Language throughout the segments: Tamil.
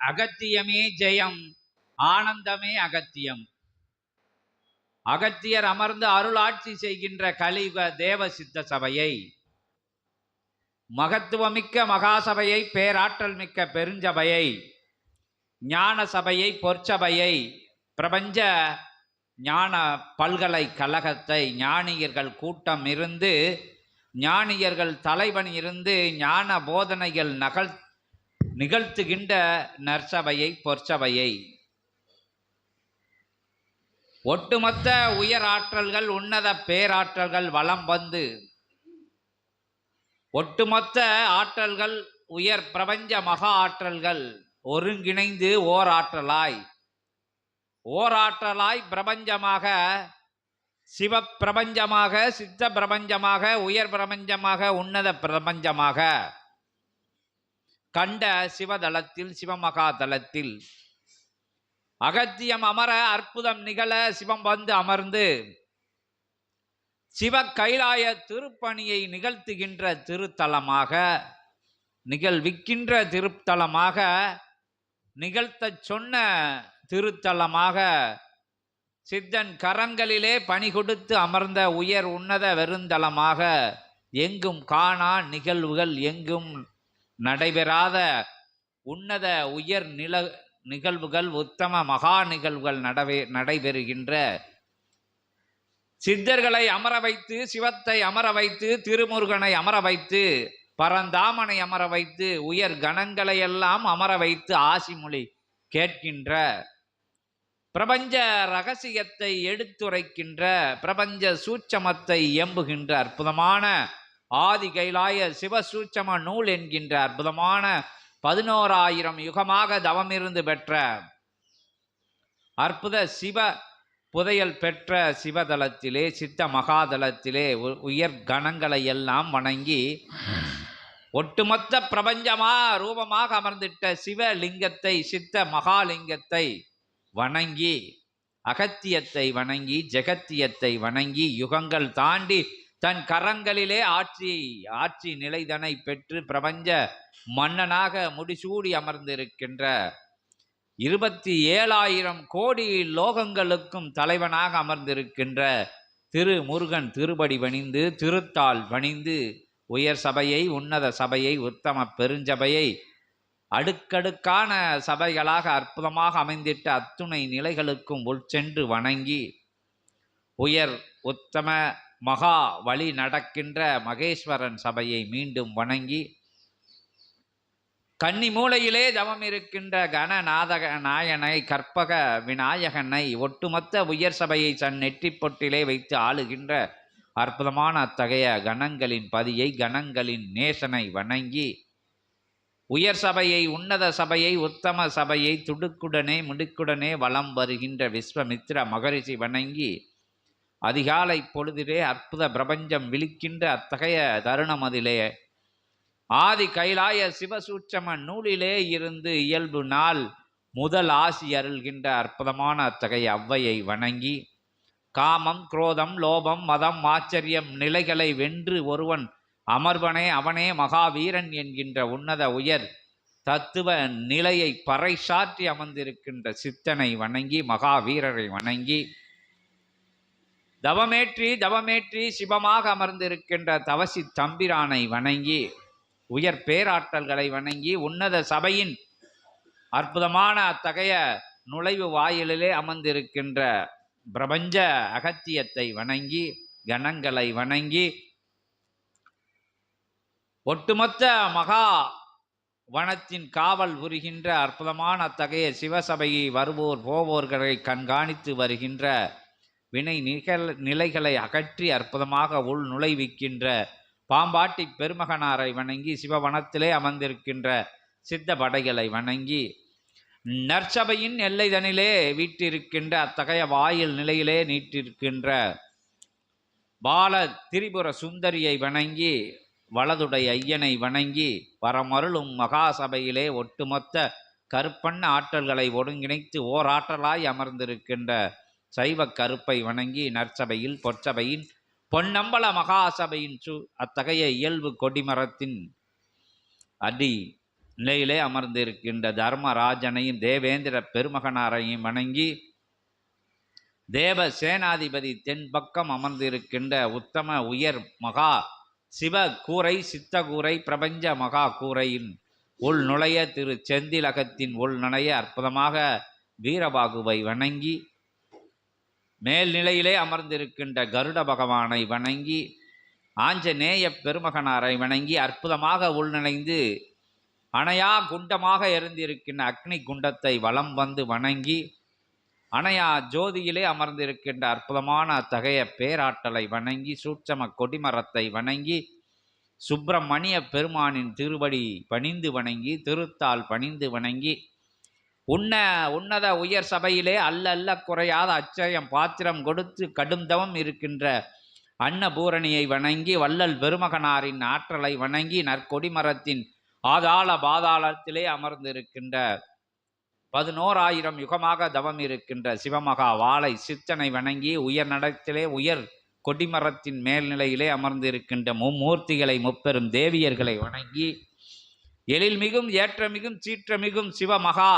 அகத்தியமே ஜெயம் ஆனந்தமே அகத்தியம். அகத்தியர் அமர்ந்து அருளாட்சி செய்கின்ற கலியுக தேவ சித்த சபையை மகத்துவமிக்க மகாசபையை பேராற்றல் மிக்க பெருஞ்சபையை ஞான சபையை பொற்சபையை பிரபஞ்ச ஞான பல்கலைக்கழகத்தை ஞானியர்கள் கூட்டம் இருந்து ஞானியர்கள் தலைவன் இருந்து ஞான போதனைகள் நகல் நிகழ்த்துகின்ற நற்சபையை பொற்சபையை. ஒட்டுமொத்த உயர் ஆற்றல்கள் உன்னத பேராற்றல்கள் வலம் வந்து ஒட்டுமொத்த ஆற்றல்கள் உயர் பிரபஞ்ச மகா ஆற்றல்கள் ஒருங்கிணைந்து ஓர் ஆற்றலாய். ஓர் ஆற்றலாய் பிரபஞ்சமாக சிவ பிரபஞ்சமாக சித்த பிரபஞ்சமாக உயர் பிரபஞ்சமாக உன்னத பிரபஞ்சமாக. கண்ட சிவதலத்தில் சிவமகா தலத்தில் அகத்தியம் அமர அற்புதம் நிகழ சிவம் வந்து அமர்ந்து சிவ கைலாய திருப்பணியை நிகழ்த்துகின்ற திருத்தலமாக நிகழ்விக்கின்ற திருத்தலமாக நிகழ்த்தச் சொன்ன திருத்தலமாக சித்தன் கரங்களிலே பணி கொடுத்து அமர்ந்த உயர் உன்னத வெறுந்தலமாக எங்கும் காணா நிகழ்வுகள் எங்கும் நடைபெறாத உன்னத உயர் நில நிகழ்வுகள் உத்தம மகா நிகழ்வுகள் நடவே நடைபெறுகின்ற சித்தர்களை அமர வைத்து சிவத்தை அமர வைத்து திருமுருகனை அமர வைத்து பரந்தாமனை அமர வைத்து உயர் கணங்களை எல்லாம் அமர வைத்து ஆசி மொழி கேட்கின்ற பிரபஞ்ச ரகசியத்தை எடுத்துரைக்கின்ற பிரபஞ்ச சூட்சமத்தை எம்புகின்ற அற்புதமான ஆதி கைலாய சிவசூட்சம நூல் என்கின்ற அற்புதமான பதினோராயிரம் யுகமாக தவமிருந்து பெற்ற அற்புத சிவ புதையல் பெற்ற சிவதலத்திலே சித்த மகாதலத்திலே உ- உயர் கணங்களை எல்லாம் வணங்கி ஒட்டுமொத்த பிரபஞ்சமா ரூபமாக அமர்ந்திட்ட சிவலிங்கத்தை சித்த மகாலிங்கத்தை வணங்கி அகத்தியத்தை வணங்கி ஜெகத்தியத்தை வணங்கி யுகங்கள் தாண்டி தன் கரங்களிலே ஆட்சி ஆட்சி நிலைதனை பெற்று பிரபஞ்ச மன்னனாக முடிசூடி அமர்ந்திருக்கின்ற இருபத்தி ஏழாயிரம் கோடி லோகங்களுக்கும் தலைவனாக அமர்ந்திருக்கின்ற திரு முருகன் திருபடி பணிந்து திருத்தாள் பணிந்து உயர் சபையை உன்னத சபையை உத்தம பெருஞ்சபையை அடுக்கடுக்கான சபைகளாக அற்புதமாக அமைந்திட்ட அத்துணை நிலைகளுக்கும் உட்சென்று வணங்கி உயர் உத்தம மகா வழி நடக்கின்ற மகேஸ்வரன் சபையை மீண்டும் வணங்கி கன்னி மூலையிலே தவம் இருக்கின்ற கணநாதக நாயனை கற்பக விநாயகனை ஒட்டுமொத்த உயர் சபையை தன் நெற்றிப்பொட்டிலே வைத்து ஆளுகின்ற அற்புதமான அத்தகைய கணங்களின் பதியை கணங்களின் நேசனை வணங்கி உயர் சபையை உன்னத சபையை உத்தம சபையை துடுக்குடனே முடுக்குடனே வலம் வருகின்ற விஸ்வமித்ர மகரிஷி வணங்கி அதிகாலை பொழுதிலே அற்புத பிரபஞ்சம் விழிக்கின்ற அத்தகைய தருணம் அதிலே. ஆதி கைலாய சிவசூட்சம நூலிலே இருந்து இயல்பு நாள் முதல் ஆசி அருள்கின்ற அற்புதமான அத்தகைய அவ்வையை வணங்கி காமம் குரோதம் லோபம் மதம் ஆச்சரியம் நிலைகளை வென்று ஒருவன் அமர்வனே அவனே மகாவீரன் என்கின்ற உன்னத உயர் தத்துவ நிலையை பறைசாற்றி அமர்ந்திருக்கின்ற சித்தனை வணங்கி மகாவீரரை வணங்கி தவமேற்றி தவமேற்றி சிவமாக அமர்ந்திருக்கின்ற தவசி தம்பிரானை வணங்கி உயர் பேராற்றல்களை வணங்கி உன்னத சபையின் அற்புதமான அத்தகைய நுழைவு வாயிலிலே அமர்ந்திருக்கின்ற பிரபஞ்ச அகத்தியத்தை வணங்கி கணங்களை வணங்கி ஒட்டுமொத்த மகா வனத்தின் காவல் புரிகின்ற அற்புதமான அத்தகைய சிவசபையை வருவோர் போவோர்களை கண்காணித்து வருகின்ற வினை நிகழ் நிலைகளை அகற்றி அற்புதமாக உள் நுழைவிக்கின்ற பாம்பாட்டி பெருமகனாரை வணங்கி சிவவனத்திலே அமர்ந்திருக்கின்ற சித்த படைகளை வணங்கி நற்சபையின் எல்லைதனிலே வீட்டிருக்கின்ற அத்தகைய வாயில் நிலையிலே நீட்டிருக்கின்ற பால திரிபுர சுந்தரியை வணங்கி வலதுடைய ஐயனை வணங்கி வரமருளும் மகாசபையிலே ஒட்டுமொத்த கருப்பண்ண ஆற்றல்களை ஒருங்கிணைத்து ஓராற்றலாய் அமர்ந்திருக்கின்ற சைவ கருப்பை வணங்கி நற்சபையில் பொற்சபையின் பொன்னம்பல மகாசபையின் சு அத்தகைய இயல்பு கொடிமரத்தின் அடி நிலையிலே அமர்ந்திருக்கின்ற தர்மராஜனையும் தேவேந்திர பெருமகனாரையும் வணங்கி தேவ சேனாதிபதி தென்பக்கம் அமர்ந்திருக்கின்ற உத்தம உயர் மகா சிவ கூரை சித்த கூரை பிரபஞ்ச மகா கூரையின் உள் நுழைய திரு செந்திலகத்தின் உள் நுழைய அற்புதமாக வீரபாகுவை வணங்கி மேல்நிலையிலே அமர்ந்திருக்கின்ற கருட பகவானை வணங்கி ஆஞ்சநேய பெருமகனாரை வணங்கி அற்புதமாக உள்நினைந்து அணையா குண்டமாக எரிந்திருக்கின்ற அக்னி குண்டத்தை வலம் வந்து வணங்கி அணையா ஜோதியிலே அமர்ந்திருக்கின்ற அற்புதமான அத்தகைய பேராற்றலை வணங்கி சூட்சம கொடிமரத்தை வணங்கி சுப்பிரமணிய பெருமானின் திருவடி பணிந்து வணங்கி திருத்தால் பணிந்து வணங்கி உன்ன உன்னத உயர் சபையிலே அல்ல அல்ல குறையாத அச்சயம் பாத்திரம் கொடுத்து கடும் தவம் இருக்கின்ற அன்னபூரணியை வணங்கி வள்ளல் பெருமகனாரின் ஆற்றலை வணங்கி நற்கொடிமரத்தின் ஆதாள பாதாளத்திலே அமர்ந்திருக்கின்ற பதினோராயிரம் யுகமாக தவம் இருக்கின்ற சிவமகா வாளை சித்தனை வணங்கி உயர் நடத்திலே உயர் கொடிமரத்தின் மேல்நிலையிலே அமர்ந்திருக்கின்ற மும்மூர்த்திகளை முப்பெரும் தேவியர்களை வணங்கி எழில்மிகும் ஏற்றமிகும் சீற்றமிகும் சிவமகா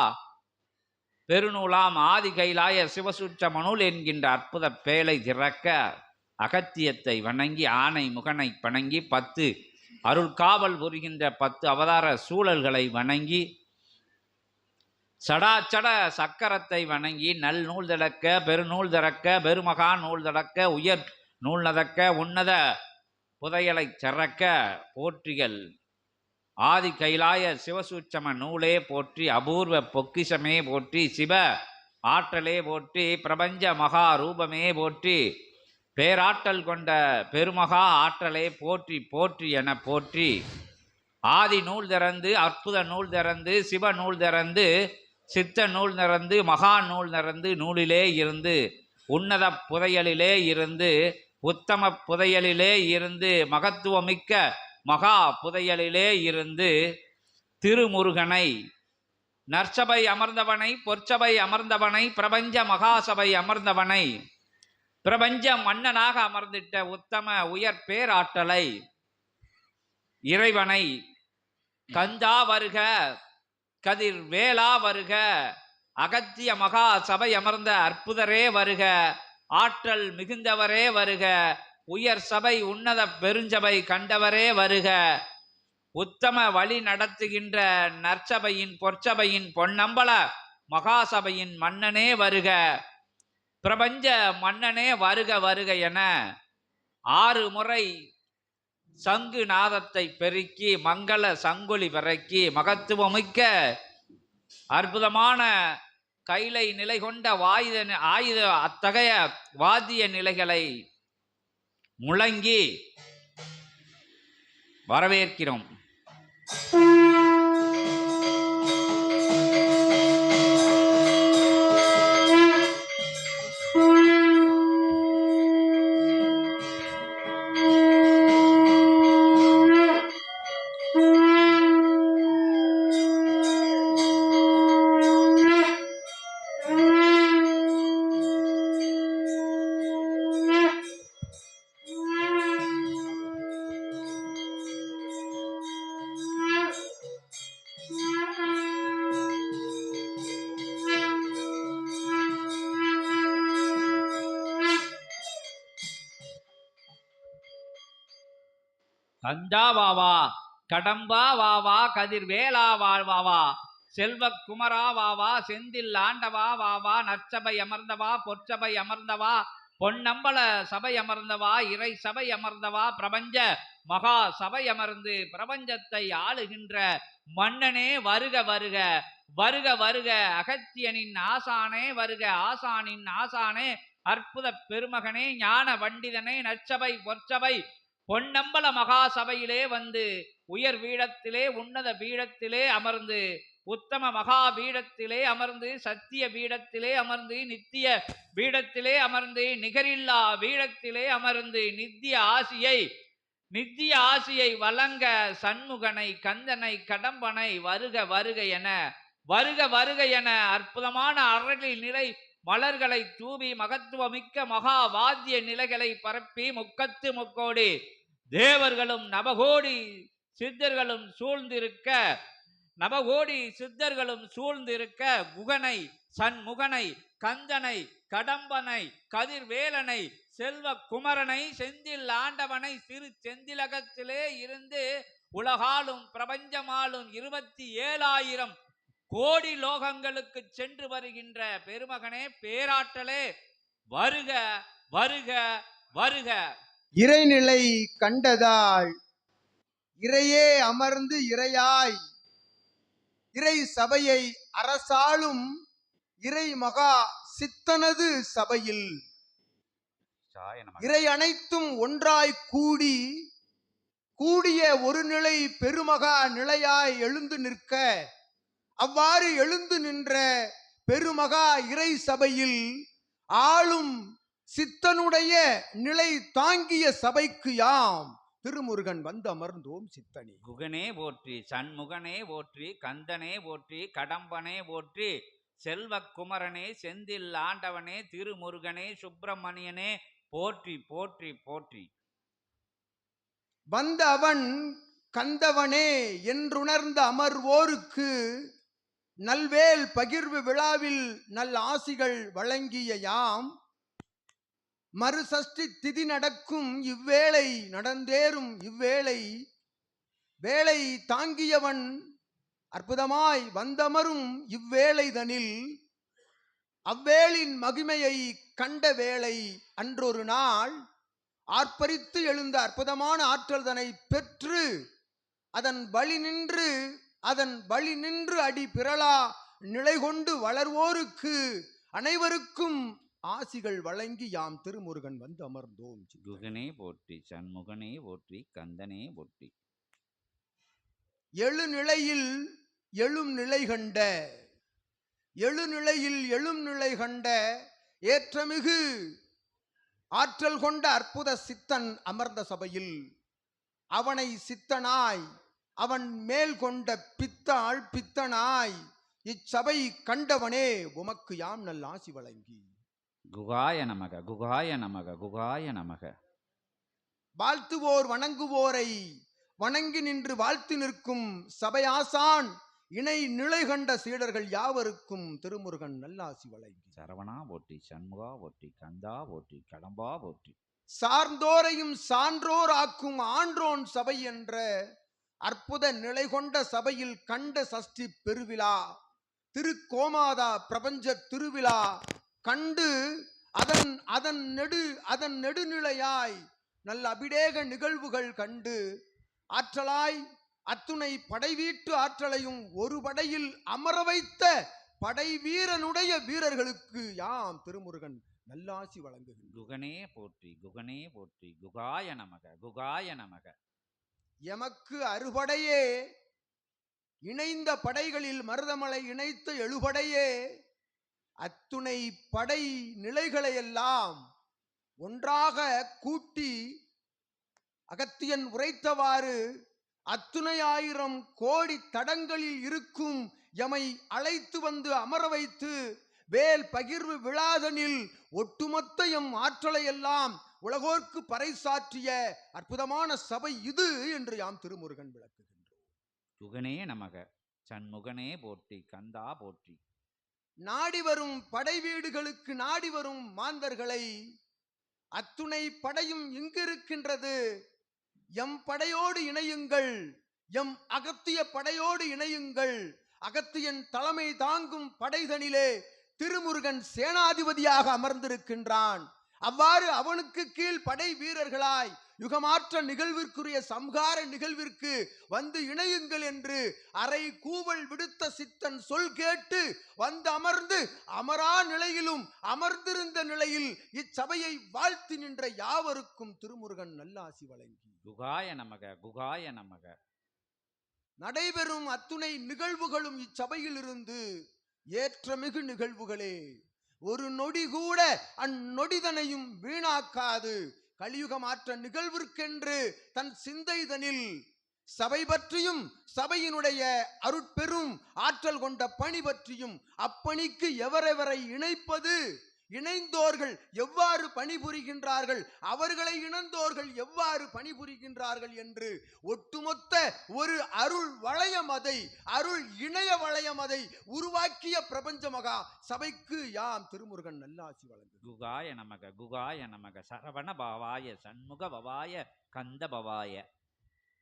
பெருநூலாம் ஆதி கைலாய சிவசூட்சமனுள் என்கின்ற அற்புத பேலை திறக்க அகத்தியத்தை வணங்கி ஆனை முகனை வணங்கி பத்து அருள் காவல் புரிகின்ற பத்து அவதார சூழல்களை வணங்கி சடாச்சட சக்கரத்தை வணங்கி நல் நூல் திறக்க பெருநூல் திறக்க பெருமகா நூல் திறக்க உயர் நூல் நதக்க உன்னத புதையலை சிறக்க போற்றிகள். ஆதி கைலாய சிவசூட்சம நூலே போற்றி அபூர்வ பொக்கிஷமே போற்றி சிவ ஆற்றலே போற்றி பிரபஞ்ச மகா ரூபமே போற்றி பேராற்றல் கொண்ட பெருமகா ஆற்றலே போற்றி போற்றி என போற்றி. ஆதி நூல் திறந்து அற்புத நூல் திறந்து சிவ நூல் திறந்து சித்த நூல் திறந்து மகா நூல் திறந்து நூலிலே இருந்து உன்னத புதையலிலே இருந்து உத்தம புதையலிலே இருந்து மகத்துவமிக்க மகா புதையலிலே இருந்து திருமுருகனை நற்சபை அமர்ந்தவனை பொற்சபை அமர்ந்தவனை பிரபஞ்ச மகாசபை அமர்ந்தவனை பிரபஞ்ச மன்னனாக அமர்ந்திட்ட உத்தம உயர் பேராற்றலை இறைவனை கந்தா வருக கதிர் வேளா வருக அகத்திய மகா சபை அமர்ந்த அற்புதரே வருக ஆற்றல் மிகுந்தவரே வருக உயர் சபை உன்னத பெருஞ்சபை கண்டவரே வருக. உத்தம வழி நடத்துகின்ற நற்சபையின் பொற்சபையின் பொன்னம்பல மகாசபையின் மன்னனே வருக. பிரபஞ்ச மன்னனே வருக வருக என ஆறு முறை சங்கு நாதத்தை பெருக்கி மங்கள சங்கொலி பிறக்கி மகத்துவமிக்க அற்புதமான கைலை நிலை கொண்ட வாயுத ஆயுத அத்தகைய வாத்திய நிலைகளை முழங்கி வரவேற்கிறோம். கந்தா வாவா கடம்பா வாவா கதிர்வேலா வாழ்வாவா செல்வ குமரா வாவா செந்தில் ஆண்டவா வாவா நற்சபை அமர்ந்தவா பொற்சபை அமர்ந்தவா பொன்னம்பல சபை அமர்ந்தவா இறை சபை அமர்ந்தவா பிரபஞ்ச மகா சபை அமர்ந்து பிரபஞ்சத்தை ஆளுகின்ற மன்னனே வருக வருக வருக வருக அகத்தியனின் ஆசானே வருக ஆசானின் ஆசானே அற்புத பெருமகனே ஞான பண்டிதனே நற்சபை பொற்சபை பொன்னம்பல மகா சபையிலே வந்து உயர் பீடத்திலே உன்னத பீடத்திலே அமர்ந்து உத்தம மகா பீடத்திலே அமர்ந்து சத்திய பீடத்திலே அமர்ந்து நித்திய பீடத்திலே அமர்ந்து நிகரில்லா பீடத்திலே அமர்ந்து நித்திய ஆசியை நித்திய ஆசியை வழங்க சண்முகனை கந்தனை கடம்பனை வருக வருக என வருக வருக என அற்புதமான அரளி நிலை மலர்களை தூவி மகத்துவமிக்க மகா வாத்திய நிலைகளை பரப்பி முக்கத்து முக்கோடி தேவர்களும் நவகோடி சித்தர்களும் சூழ்ந்திருக்க நவகோடி சித்தர்களும் சூழ்ந்திருக்க குகனை சண்முகனை கந்தனை கடம்பனை கதிர்வேலனை செல்வ குமரனை செந்தில் ஆண்டவனை சிறு செந்திலகத்திலே இருந்து உலகாலும் பிரபஞ்சமாலும் இருபத்தி ஏழாயிரம் கோடி லோகங்களுக்கு சென்று வருகின்ற பெருமகனே பேராற்றலே வருக வருக வருக. இறைநிலை கண்டதால் இறையே அமர்ந்து இறையாய். இறை சபையை அரசாளும் இறை மகா சித்தனது சபையில். இறை அனைத்தும் ஒன்றாய் கூடி கூடிய ஒரு நிலை பெருமகா நிலையாய் எழுந்து நிற்க. அவ்வாறு எழுந்து நின்ற பெருமகா இறை சபையில் ஆளும் சித்தனுடைய நிலை தாங்கிய சபைக்கு யாம்? திருமுருகன் வந்து அமர்ந்தோம் சித்தனி. குகனே போற்றி சண்முகனே போற்றி கந்தனே போற்றி கடம்பனே போற்றி செல்வ குமரனே செந்தில் ஆண்டவனே திருமுருகனே சுப்பிரமணியனே போற்றி போற்றி போற்றி. வந்த அவன் கந்தவனே என்றுணர்ந்த அமர்வோருக்கு நல்வேல் பகிர்வு விழாவில் நல் ஆசிகள் வழங்கிய யாம் மறுசஷ்டி திதி நடக்கும் இவ்வேளை நடந்தேறும் இவ்வேளை வேளை தாங்கியவன் அற்புதமாய் வந்தமரும் இவ்வேளைதனில் அவ்வேளின் மகிமையை கண்ட வேளை அன்றொரு நாள் ஆர்ப்பரித்து எழுந்த அற்புதமான ஆற்றல்தனை பெற்று அதன் வழி நின்று அதன் வழி நின்று அடி பிறளா நிலை கொண்டு வளர்வோருக்கு அனைவருக்கும் ஆசிகள் வழங்கி யாம் திருமுருகன் வந்து அமர்ந்தோம் குகனே போற்றி சண்முகனே போற்றி கந்தனே போற்றி. எழுநிலையில் எழும் நிலை கண்ட எழுநிலையில் எழும் நிலை கண்ட ஏற்றமிகு ஆற்றல் கொண்ட அற்புத சித்தன் அமர்ந்த சபையில் அவனை சித்தனாய் அவன் மேல் கொண்ட பித்தாள் பித்தனாய் இச்சபை கண்டவனே உமக்கு யாம் நல் ஆசி வழங்கி. குகாய நமக குகாய நமக குகாய நமக. வாழ்த்துவோர் வணங்குவோரை வணங்கி நின்று வாழ்த்து நிற்கும் சபையாசான் இணை நிலை கண்ட சீடர்கள் யாவருக்கும் திருமுருகன் நல்லாசி வழங்கி. சரவணா போற்றி சண்முகா போற்றி கந்தா போற்றி கடம்பா போற்றி. சார்ந்தோரையும் சான்றோர் ஆக்கும் ஆன்றோன் சபை என்ற அற்புத நிலை கொண்ட சபையில் கண்ட சஷ்டி பெருவிழா. திருக்கோமாதா பிரபஞ்ச திருவிழா. கண்டு அதன் அதன் நெடு அதன் நெடுநிலையாய் நல்ல அபிடேக நிகழ்வுகள் கண்டு. ஆற்றலாய் அத்துணை படைவீட்டு ஆற்றலையும் ஒரு படையில் அமர வைத்த படை வீரனுடைய வீரர்களுக்கு யாம் திருமுருகன் நல்லாசி வழங்குகின்றோம் குகனே போற்றி குகனே போற்றி குகாய நமக குகாய நமக. எமக்கு அறுபடையே. இணைந்த படைகளில் மருதமலை இணைத்த எழுபடையே. அத்துணை படை நிலைகளையெல்லாம் ஒன்றாக கூட்டி அகத்தியன் உரைத்தவாறு அத்துணை ஆயிரம் கோடி தடங்களில் இருக்கும் எமை அழைத்து வந்து அமர வைத்து வேல் பகிர்வு விழாதனில் ஒட்டுமொத்த எம் ஆற்றலை எல்லாம் உலகோர்க்கு பறைசாற்றிய அற்புதமான சபை இது என்று யாம் திருமுருகன் விளக்குகின்றோம். குகனே நமக சண்முகனே போற்றி கந்தா போற்றி. நாடி வரும் படை வீடுகளுக்கு நாடி வரும் மாந்தர்களை அத்துணை படையும் இங்கு இருக்கின்றது எம் படையோடு இணையுங்கள் எம் அகத்திய படையோடு இணையுங்கள் அகத்தியன் தலைமை தாங்கும் படைதனிலே திருமுருகன் சேனாதிபதியாக அமர்ந்திருக்கின்றான். அவ்வாறு அவனுக்கு கீழ் படை வீரர்களாய் யுகமாற்ற நிகழ்விற்குரிய சம்ஹார நிகழ்விற்கு வந்து இணையுங்கள் என்று அரை கூவல் விடுத்த சித்தன் சொல் கேட்டு வந்து அமர்ந்து அமரா நிலையிலும் அமர்ந்திருந்த நிலையில் இச்சபையை வாழ்த்தி நின்ற யாவருக்கும் திருமுருகன் நல்லாசி வழங்கி. குகாய நமக குகாய நமக. நடைபெறும் அத்துணை நிகழ்வுகளும் இச்சபையில் இருந்து ஏற்றமிகு நிகழ்வுகளே. ஒரு நொடி கூட அந்நொடிதனையும் வீணாக்காது. கலியுகமாற்ற நிகழ்விற்கென்று தன் சிந்தைதனில் சபை பற்றியும் சபையினுடைய அருட்பெரும் ஆற்றல் கொண்ட பணி பற்றியும் அப்பணிக்கு எவரெவரை இணைப்பது? இணைந்தோர்கள் எவ்வாறு பணிபுரிகின்றார்கள்? அவர்களை இணைந்தோர்கள் எவ்வாறு பணிபுரிகின்றார்கள் என்று ஒட்டுமொத்த ஒரு அருள் வளையம் அதை அருள் இணைய வளையம் அதை உருவாக்கிய பிரபஞ்ச மகா சபைக்கு யாம் திருமுருகன் நல்லாசி வழங்கு குகாய நமக குகாய நமக சரவண பவாய சண்முக பவாய கந்த பவாய.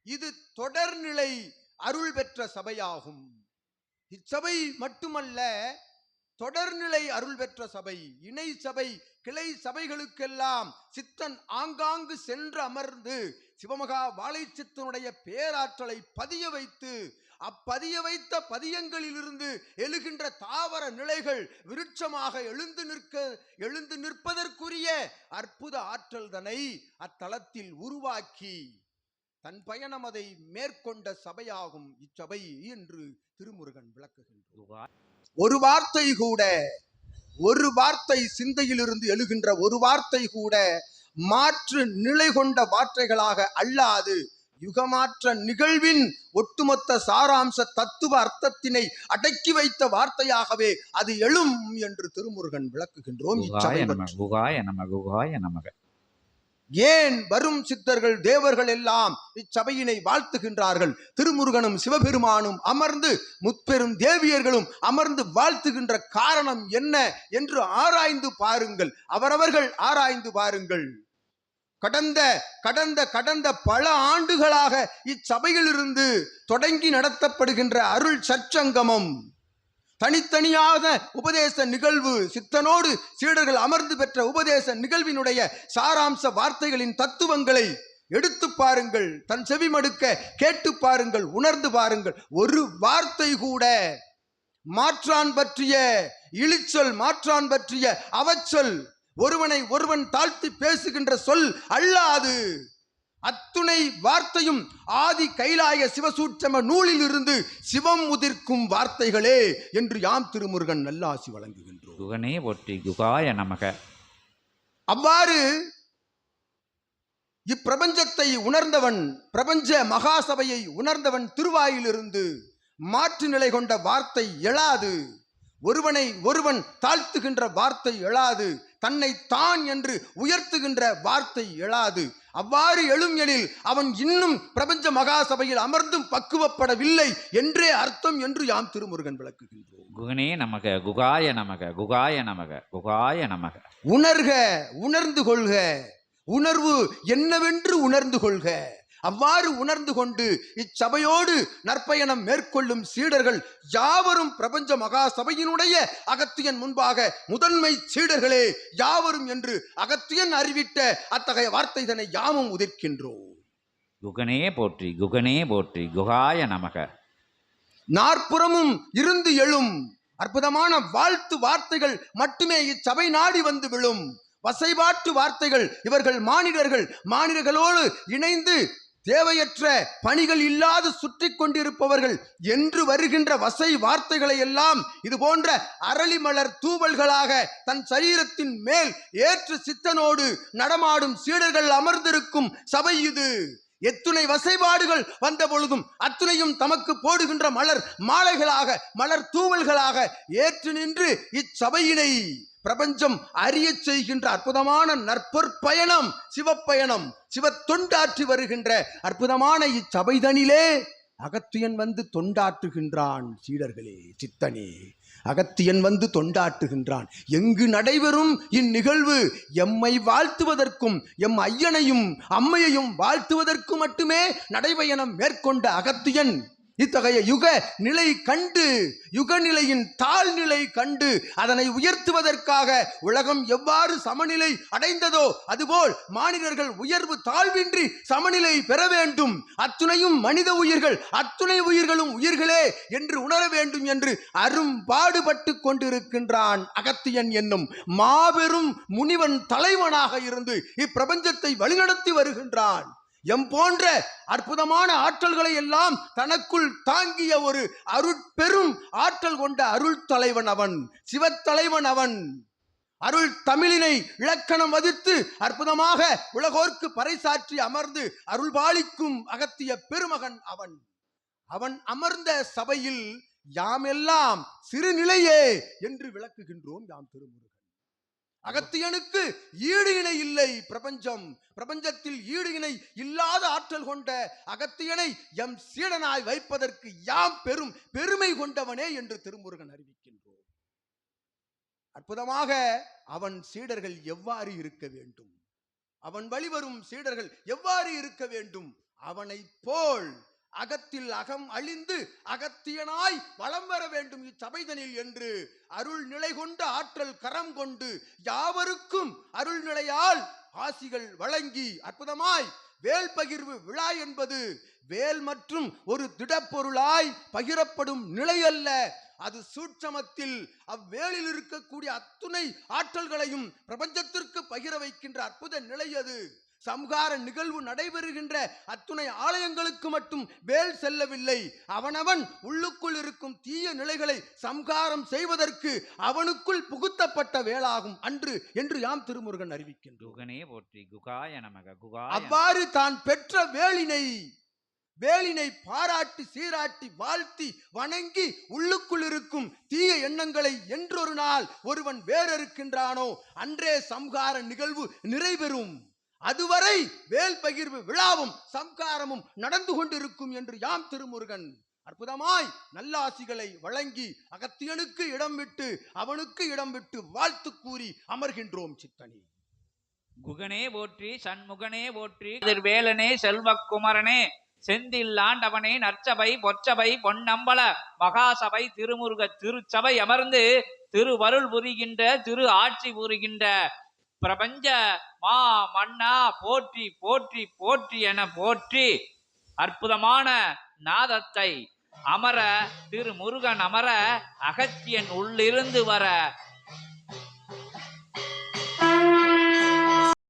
இது தொடர்நிலை அருள் பெற்ற சபையாகும். இச்சபை மட்டுமல்ல தொடர்நிலை அருள் பெற்ற சபை இணை சபை கிளை சபைகளுக்கெல்லாம் சித்தன் ஆங்காங்கு சென்று அமர்ந்து சிவமகா வாழைச்சித்தனுடைய பேராற்றலை பதிய வைத்து அப்பதிய வைத்த பதியங்களிலிருந்து எழுகின்ற தாவர நிலைகள் விருட்சமாக எழுந்து நிற்க எழுந்து நிற்பதற்குரிய அற்புத ஆற்றல் தனை அத்தலத்தில் உருவாக்கி தன் பயணம் அதை மேற்கொண்ட சபையாகும் இச்சபை என்று திருமுருகன் விளக்குகின்றார். ஒரு வார்த்தை கூட ஒரு வார்த்தை சிந்தையிலிருந்து எழுகின்ற ஒரு வார்த்தை கூட மாற்று நிலை கொண்ட வார்த்தைகளாக அல்லாது யுகமாற்ற நிகழ்வின் ஒட்டுமொத்த சாராம்ச தத்துவ அர்த்தத்தினை அடக்கி வைத்த வார்த்தையாகவே அது எழும் என்று திருமுருகன் விளக்குகின்றோம். நமக குகாய நமக குகாய நமக ஏன் வரும் சித்தர்கள் தேவர்கள் எல்லாம் இச்சபையினை வாழ்த்துகின்றார்கள்? திருமுருகனும் சிவபெருமானும் அமர்ந்து முற்பெரும் தேவியர்களும் அமர்ந்து வாழ்த்துகின்ற காரணம் என்ன என்று ஆராய்ந்து பாருங்கள். அவரவர்கள் ஆராய்ந்து பாருங்கள். கடந்த கடந்த கடந்த பல ஆண்டுகளாக இச்சபையிலிருந்து தொடங்கி நடத்தப்படுகின்ற அருள் சற்சங்கமம். தனித்தனியாக உபதேச நிகழ்வு சித்தனோடு சீடர்கள் அமர்ந்து பெற்ற உபதேச நிகழ்வினுடைய சாராம்ச வார்த்தைகளின் தத்துவங்களை எடுத்து பாருங்கள் தன் செவி மடுக்க கேட்டு பாருங்கள் உணர்ந்து பாருங்கள். ஒரு வார்த்தை கூட மாற்றான் பற்றிய இழிச்சொல் மாற்றான் பற்றிய அவச்சொல் ஒருவனை ஒருவன் தாழ்த்தி பேசுகின்ற சொல் அல்லாது. அத்துணை வார்த்தையும் ஆதி கைலாய சிவசூட்சம நூலில் இருந்து சிவம் உதிர்க்கும் வார்த்தைகளே என்று யாம் திருமுருகன் நல்லாசி வழங்குகின்றோம். குகனே குகாய நமக. அவ்வாறு இப்பிரபஞ்சத்தை உணர்ந்தவன் பிரபஞ்ச மகாசபையை உணர்ந்தவன் திருவாயிலிருந்து மாற்று நிலை கொண்ட வார்த்தை எழாது. ஒருவனை ஒருவன் தாழ்த்துகின்ற வார்த்தை எழாது. தன்னை தான் என்று உயர்த்துகின்ற வார்த்தை எழாது. அவ்வாறு எழும் எனில் அவன் இன்னும் பிரபஞ்ச மகாசபையில் அமர்ந்தும் பக்குவப்படவில்லை என்றே அர்த்தம் என்று யாம் திருமுருகன் விளக்குகின்றோம். குகனே நமக குகாய நமக குகாய நமக குகாய நமக. உணர்க உணர்ந்து கொள்க. உணர்வு என்னவென்று உணர்ந்து கொள்க. அவ்வாறு உணர்ந்து கொண்டு இச்சபையோடு நற்பயணம் மேற்கொள்ளும் சீடர்கள் யாவரும் பிரபஞ்ச மகா சபையினுடைய அகத்தியன் முன்பாக முதன்மை சீடர்களே யாவரும் என்று அகத்தியன் அறிவித்த அத்தகைய வார்த்தைதனை யாமும் உதிர்க்கின்றோம். குகனே போற்றி குகனே போற்றி குகாய நமக. நாற்புறமும் இருந்து எழும். அற்புதமான வாழ்த்து வார்த்தைகள் மட்டுமே இச்சபை நாடி வந்து விழும். வசைபாட்டு வார்த்தைகள் இவர்கள் மானிடர்கள் மானிடர்களோடு இணைந்து தேவையற்ற பணிகள் இல்லாது சுற்றி கொண்டிருப்பவர்கள் என்று வருகின்ற வசை வார்த்தைகளை எல்லாம் இது போன்ற அரளிமலர் தூவல்களாக தன் சரீரத்தின் மேல் ஏற்று சித்தனோடு நடமாடும் சீடர்கள் அமர்ந்திருக்கும் சபை இது. எத்துணை வசைபாடுகள் வந்த பொழுதும் அத்துணையும் தமக்கு போடுகின்ற மலர் மாலைகளாக மலர் தூவல்களாக ஏற்று நின்று இச்சபையினை பிரபஞ்சம் அறியச் செய்கின்ற அற்புதமான நற்பொற்பயணம் சிவப்பயணம் சிவ தொண்டாற்றி வருகின்ற அற்புதமான இச்சபைதனிலே அகத்தியன் வந்து தொண்டாற்றுகின்றான் சீடர்களே சித்தனே. அகத்தியன் வந்து தொண்டாட்டுகின்றான் எங்கு நடைபெறும் இந்நிகழ்வு? எம்மை வாழ்த்துவதற்கும் எம் ஐயனையும் அம்மையையும் வாழ்த்துவதற்கு மட்டுமே நடைபயணம் மேற்கொண்ட அகத்தியன். இத்தகைய யுக நிலை கண்டு யுகநிலையின் தாழ்நிலை கண்டு அதனை உயர்த்துவதற்காக உலகம் எவ்வாறு சமநிலை அடைந்ததோ அதுபோல் மாநிலர்கள் உயர்வு தாழ்வின்றி சமநிலை பெற வேண்டும். அத்துணையும் மனித உயிர்கள் அத்துணை உயிர்களும் உயிர்களே என்று உணர வேண்டும் என்று அரும்பாடுபட்டு கொண்டிருக்கின்றான் அகத்தியன் என்னும் மாபெரும் முனிவன் தலைவனாக இருந்து இப்பிரபஞ்சத்தை வழிநடத்தி வருகின்றான். எம் போன்ற அற்புதமான ஆற்றல்களை எல்லாம் தனக்குள் தாங்கிய ஒரு அருட்பெரும் ஆற்றல் கொண்ட அருள் தலைவன் அவன் சிவத்தலைவன் அவன். அருள் தமிழினை இலக்கணம் வதித்து அற்புதமாக உலகோர்க்கு பறைசாற்றி அமர்ந்து அருள்பாலிக்கும் அகத்திய பெருமகன் அவன். அவன் அமர்ந்த சபையில் யாமெல்லாம் சிறுநிலையே என்று விளக்குகின்றோம் யாம் திருமுருகன். அகத்தியனுக்கு ஈடு இணை இல்லை பிரபஞ்சம். பிரபஞ்சத்தில் ஈடு இணை இல்லாத ஆற்றல் கொண்ட அகத்தியனை எம் சீடனாய் வைப்பதற்கு யாம் பெரும் பெருமை கொண்டவனே என்று திருமுருகன் அறிவிக்கின்றோம் அற்புதமாக அவன் சீடர்கள் எவ்வாறு இருக்க வேண்டும்? அவன் வழிவரும் சீடர்கள் எவ்வாறு இருக்க வேண்டும்? அவனைப் போல் அகத்தில் அகம் அழிந்து அகத்தியனாய் வலம் வர வேண்டும் இச்சபைதனில் என்று அருள் நிலை கொண்ட ஆற்றல் கரம் கொண்டு யாவருக்கும் அருள் நிலையால் ஆசிகள் வழங்கி அற்புதமாய் வேல் பகிர்வு விழா என்பது வேல் மற்றும் ஒரு திடப்பொருளாய் பகிரப்படும் நிலை அல்ல. அது சூட்சமத்தில் அவ்வேளில் இருக்கக்கூடிய அத்துணை ஆற்றல்களையும் பிரபஞ்சத்திற்கு பகிர வைக்கின்ற அற்புத நிலை அது. சம்ஹார நிகழ்வு நடைபெறுகின்ற அத்துணை ஆலயங்களுக்கு மட்டும் வேல் செல்லவில்லை. அவனவன் உள்ளுக்குள் இருக்கும் தீய நிலைகளை சம்ஹாரம் செய்வதற்கு அவனுக்குள் புகுத்தப்பட்ட வேலாகும் அன்று என்று யாம் திருமுருகன் அறிவிக்கின்றோம் அவ்வாறு தான் பெற்ற வேலினை வேலினை பாராட்டி சீராட்டி வாழ்த்தி வணங்கி உள்ளுக்குள் இருக்கும் தீய எண்ணங்களை என்றொரு நாள் ஒருவன் வேறறுக்கின்றானோ அன்றே சம்ஹார நிகழ்வு நிறைவேறும். அதுவரை வேல் பகிர்வு விழாவும் சம்காரமும் நடந்து கொண்டிருக்கும் என்று யாம் திருமுருகன் அற்புதமாய் நல்லாசிகளை வழங்கி அகத்தியனுக்கு இடம் விட்டு அவனுக்கு இடம் விட்டு வாழ்த்து கூறி அமர்கின்றோம் சித்தனி. குகனே போற்றி சண்முகனே போற்றி வேலனே செல்வக்குமரனே செந்தில் ஆண்டவனே நற்சபை பொற்சபை பொன்னம்பல மகாசபை திருமுருக திருச்சபை அமர்ந்து திருவருள் புரிகின்ற திரு ஆட்சி புரிகின்ற பிரபஞ்ச மா மன்னா போற்றி போற்றி போற்றி என போற்றி அற்புதமான நாதத்தை அமர திரு முருகன் அமர அகத்தியன் உள்ளிருந்து வர